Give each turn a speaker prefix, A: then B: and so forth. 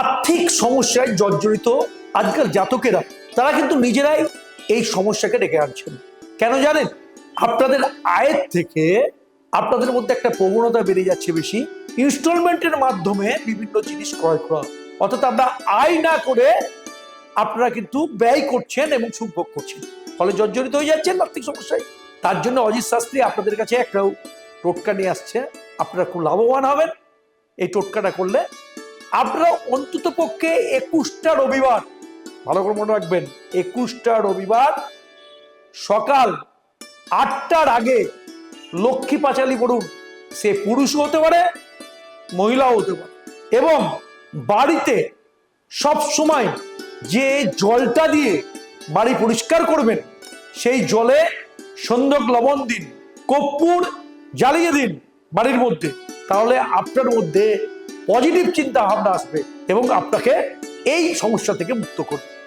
A: আর্থিক সমস্যায় জর্জরিত আজকাল জাতকেরা, তারা কিন্তু নিজেরাই এই সমস্যাকে ডেকে আনছেন। কেন জানেন? আপনাদের আয়ের থেকে আপনাদের মধ্যে একটা প্রবণতা বেড়ে যাচ্ছে বেশি। ইনস্টলমেন্টের মাধ্যমে বিভিন্ন জিনিস ক্রয় করা। অর্থাৎ আমরা আয় না করে আপনারা কিন্তু ব্যয় করছেন এবং সুখ ভোগ করছেন। ফলে জর্জরিত হয়ে যাচ্ছেন আর্থিক সমস্যায়। তার জন্য অজিত শাস্ত্রী আপনাদের কাছে একটা টোটকা নিয়ে আসছে। আপনারা খুব লাভবান হবেন। এই টোটকাটা করলে আপনারা অন্তত পক্ষে একুশটা রবিবার, ভালো করে মনে রাখবেন, একুশটা রবিবার সকাল আটটার আগে লক্ষ্মী পাঁচালি পড়ুন সে পুরুষও হতে পারে, মহিলাও হতে পারে। এবং বাড়িতে সব সময় যে জলটা দিয়ে বাড়ি পরিষ্কার করবেন, সেই জলে সন্দক লবণ দিন, কর্পূর জ্বালিয়ে দিন বাড়ির মধ্যে। তাহলে আপনার মধ্যে পজিটিভ চিন্তা ভাবনা আসবে এবং আপনাকে এই সমস্যা থেকে মুক্ত করবে।